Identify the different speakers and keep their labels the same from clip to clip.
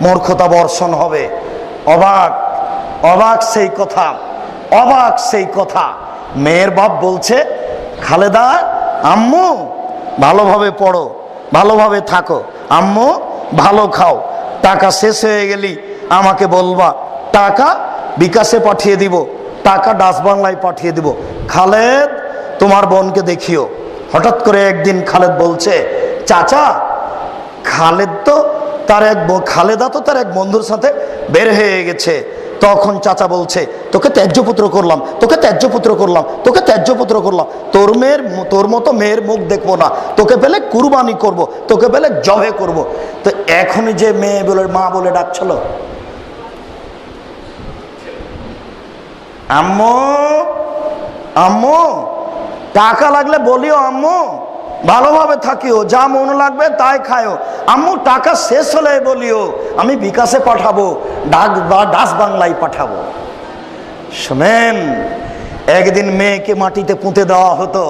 Speaker 1: মূর্খতা বর্ষণ হবে। অবাক অবাক সেই কথা, অবাক সেই কথা। মেয়ের বাপ বলছে, খালেদা, আম্মু, ভালোভাবে পড়ো, ভালোভাবে থাকো। আম্মু, ভালো খাও। টাকা শেষ হয়ে গেলি, আমাকে বলবা। টাকা বিকাশে পাঠিয়ে দিব, টাকা ডাস বাংলায় পাঠিয়ে দিব। খালেদ, তোমার বোনকে দেখিও। হঠাৎ করে একদিন খালেদ বলছে, চাচা, খালেদ তো তার এক খালেদা তো তার এক বন্ধুর সাথে বের হয়ে গেছে। তখন চাচা বলছে, তোকে ত্যায্যপুত্র করলাম, তোকে ত্যায্যপুত্র করলাম, তোকে ত্যায্যপুত্র করলাম। তোর মেয়ের তোর মতো মেয়ের মুখ দেখব না। তোকে পেলে কুরবানি করব, তোকে পেলে জবে করব। তো এখনই যে মেয়ে বলে, মা বলে ডাকছিল। আম্মু আম্মু, টাকা লাগলে বলিও আম্মু। ভালোভাবে থাকিও, যা মন লাগবে তাই খায়ও। আম্মু, টাকা শেষ হলে বলিও, আমি বিকাশে পাঠাবো, ডাক বা ডাস বাংলায় পাঠাবো। শোনেন, একদিন মেয়েকে মাটিতে পুঁতে দেওয়া হতো।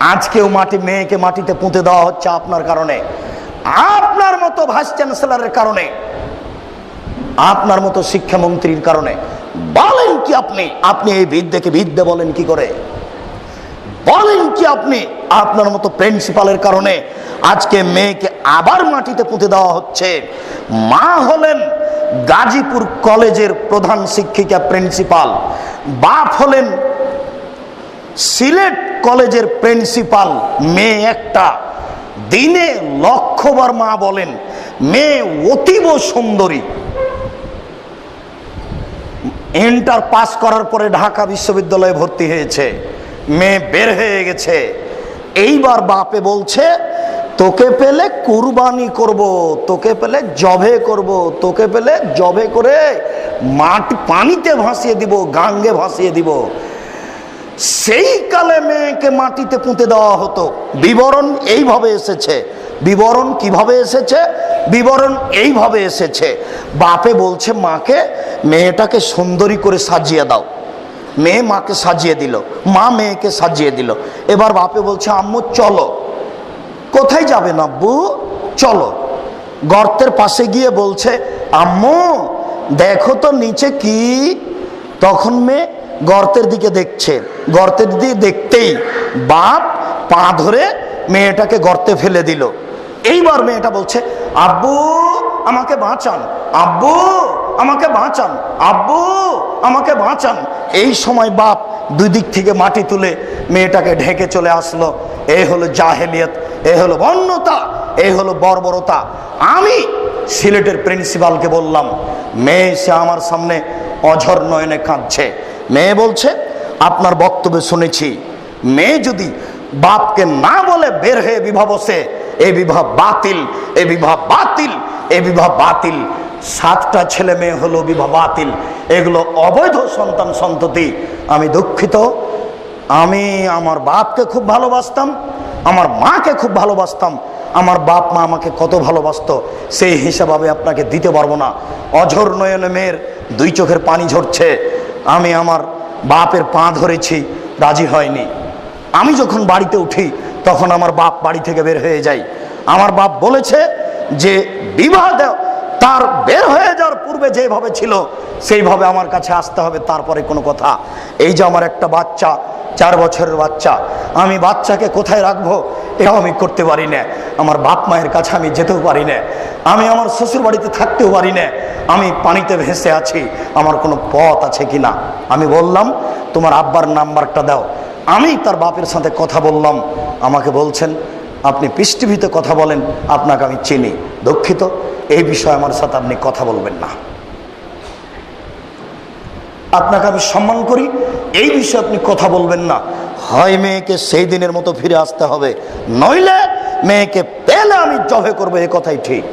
Speaker 1: আজকেও মাটি মেয়েকে মাটিতে পুঁতে দেওয়া হচ্ছে আপনার কারণে। আপনার মতো ভাইস চ্যান্সেলরের কারণে। আপনার মতো শিক্ষামন্ত্রীর কারণে। বলেন কি আপনি? আপনি এই বিদ্যাকে বিদ্যা বলেন কি করে? বলেন কি আপনি? আপনার মতো প্রিন্সিপালের কারণে আজকে মেয়েকে আবার মাটিতে পুঁতে দেওয়া হচ্ছে। মা হলেন গাজীপুর কলেজের প্রধান শিক্ষিকা প্রিন্সিপাল। বাপ হলেন সিলেট কলেজের প্রিন্সিপাল। মেয়ে একটা। দিনে লক্ষবার মা বলেন, মেয়ে অতীব সুন্দরী। ইন্টার পাস করার পরে ঢাকা বিশ্ববিদ্যালয়ে ভর্তি হয়েছে। মেয়ে বের হয়ে গেছে। এইবার বাপে বলছে, তোকে পেলে কুরবানি করব, তোকে পেলে জবে করব, তোকে পেলে জবে করে মাটি পানিতে ভাসিয়ে দিব, গাঙ্গে ভাসিয়ে দিব। সেই কালে মেয়েকে মাটিতে পুঁতে দেওয়া হতো। বিবরণ এইভাবে এসেছে। বিবরণ কীভাবে এসেছে? বিবরণ এইভাবে এসেছে। বাপে বলছে, মাকে, মেয়েটাকে সুন্দরী করে সাজিয়ে দাও। মেয়ে মাকে সাজিয়ে দিল, মা মেয়েকে সাজিয়ে দিল। এবার বাপে বলছে, আম্মু, চলো। কোথায় যাবেন আব্বু? চলো। গর্তের পাশে গিয়ে বলছে, আম্মু, দেখো তো নিচে কি? তখন মেয়ে গর্তের দিকে দেখছে। গর্তের দিকে দেখতেই বাপ পা ধরে মেয়েটাকে গর্তে ফেলে দিল। এইবার মেয়েটা বলছে, আব্বু আমাকে বাঁচান। আব্বু, আমাকে বাঁচান। আব্বু, আমাকে বাঁচান। এই সময় বাপ দুই দিক থেকে মাটি তুলে মেয়েটাকে ঢেকে চলে আসলো। এই হলো জাহেলিয়ত, এ হলো বন্যতা এই হলো বর্বরতা। আমি সিলেটের প্রিন্সিপালকে বললাম, মেয়ে সে আমার সামনে অঝর নয়নে কাঁদছে। মেয়ে বলছে, আপনার বক্তব্য শুনেছি। মেয়ে যদি বাপকে না বলে বের হয়ে বিবাহ বসে এই বিবাহ বাতিল এই বিবাহ বাতিল এই বিবাহ বাতিল। সাতটা ছেলে মেয়ে হলো বিবাহ বাতিল। এগুলো অবৈধ সন্তান সন্ততি। আমি দুঃখিত। আমি আমার বাপকে খুব ভালোবাসতাম, আমার মাকে খুব ভালোবাসতাম। আমার বাপ মা আমাকে কত ভালোবাসত, সেই হিসাব আমি আপনাকে দিতে পারব না। অঝর নয়নে মেয়ের দুই চোখের পানি ঝরছে। আমি আমার বাপের পা ধরেছি, রাজি হয়নি। আমি যখন বাড়িতে উঠি তখন আমার বাপ বাড়ি থেকে বের হয়ে যায়। আমার বাপ বলেছে যে বিবাহ দেও, তার বের হয়ে যাওয়ার পূর্বে যেভাবে ছিল, সেইভাবে আমার কাছে আসতে হবে, তারপরে কোনো কথা। এই যে আমার একটা বাচ্চা, চার বছরের বাচ্চা, আমি বাচ্চাকে কোথায় রাখব, এটাও আমি করতে পারি না। আমার বাপ মায়ের কাছে আমি যেতেও পারি না। আমি আমার শ্বশুর বাড়িতে থাকতেও পারি না। আমি পানিতে ভেসে আছি, আমার কোনো পথ আছে কি না আমি বললাম, তোমার আব্বার নাম্বারটা দাও। আমি তার বাপের সাথে কথা বললাম। আমাকে বলছেন, আপনি পৃষ্টিভিতে কথা বলেন, আপনাকে আমি চিনি। দুঃখিত, এই বিষয়ে আমার সাথে আপনি কথা বলবেন না। আপনাকে আমি সম্মান করি, এই বিষয়ে আপনি কথা বলবেন না। হয় মেয়েকে সেই দিনের মতো ফিরে আসতে হবে, নইলে মেয়েকে পেলে আমি জবে করব, এ কথাই ঠিক।